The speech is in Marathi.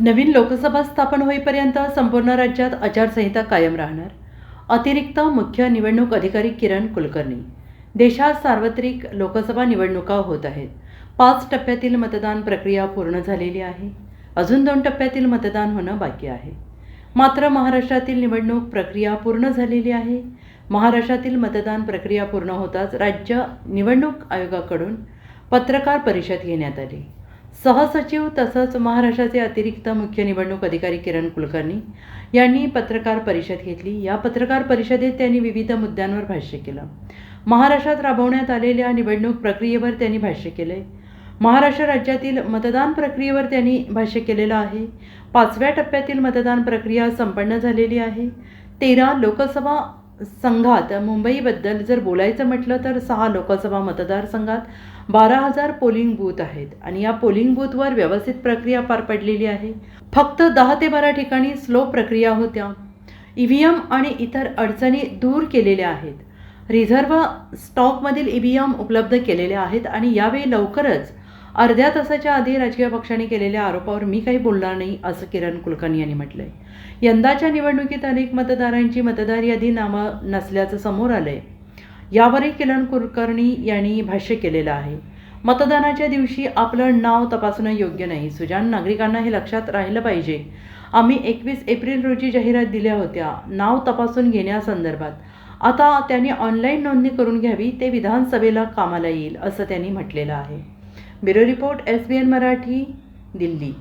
नवीन लोकसभा स्थापन होईपर्यंत संपूर्ण राज्यात आचारसंहिता कायम राहणार. अतिरिक्त मुख्य निवडणूक अधिकारी किरण कुलकर्णी. देशात सार्वत्रिक लोकसभा निवडणुका होत आहेत. पाच टप्प्यातील मतदान प्रक्रिया पूर्ण झालेली आहे. अजून दोन टप्प्यातील मतदान होणं बाकी आहे. मात्र महाराष्ट्रातील निवडणूक प्रक्रिया पूर्ण झालेली आहे. महाराष्ट्रातील मतदान प्रक्रिया पूर्ण होताच राज्य निवडणूक आयोगाकडून पत्रकार परिषद घेण्यात आली. सहसचिव तसंच महाराष्ट्राचे अतिरिक्त मुख्य निवडणूक अधिकारी किरण कुलकर्णी यांनी पत्रकार परिषद घेतली. या पत्रकार परिषदेत त्यांनी विविध मुद्द्यांवर भाष्य केलं. महाराष्ट्रात राबवण्यात आलेल्या निवडणूक प्रक्रियेवर त्यांनी भाष्य केले. महाराष्ट्र राज्यातील मतदान प्रक्रियेवर त्यांनी भाष्य केलेलं आहे. पाचव्या टप्प्यातील मतदान प्रक्रिया संपन्न झालेली आहे. तेरा लोकसभा संघात मुंबईबद्दल जर बोलायचं म्हटलं तर सहा लोकसभा मतदारसंघात बारा हजार पोलिंग बूथ आहेत आणि या पोलिंग बूथवर व्यवस्थित प्रक्रिया पार पडलेली आहे. फक्त दहा ते बारा ठिकाणी स्लो प्रक्रिया होत्या. ई व्ही एम आणि इतर अडचणी दूर केलेल्या आहेत. रिझर्व्ह स्टॉकमधील ई व्ही एम उपलब्ध केलेल्या आहेत आणि यावेळी लवकरच अर्ध्या तासाच्या आधी राजकीय पक्षांनी केलेल्या आरोपावर मी काही बोलणार नाही असं किरण कुलकर्णी यांनी म्हटलंय. यंदाच्या निवडणुकीत अनेक मतदारांची मतदार यादी नावं नसल्याचं समोर आलंय. यावरही किरण कुलकर्णी यांनी भाष्य केलेलं आहे. मतदानाच्या दिवशी आपलं नाव तपासणं योग्य नाही. सुजान नागरिकांना हे लक्षात राहिलं पाहिजे. आम्ही एकवीस एप्रिल रोजी जाहिरात दिल्या होत्या. नाव तपासून घेण्यासंदर्भात. आता त्यांनी ऑनलाईन नोंदणी करून घ्यावी ते विधानसभेला कामाला येईल असं त्यांनी म्हटलेलं आहे. Bureau report S B N Marathi Delhi.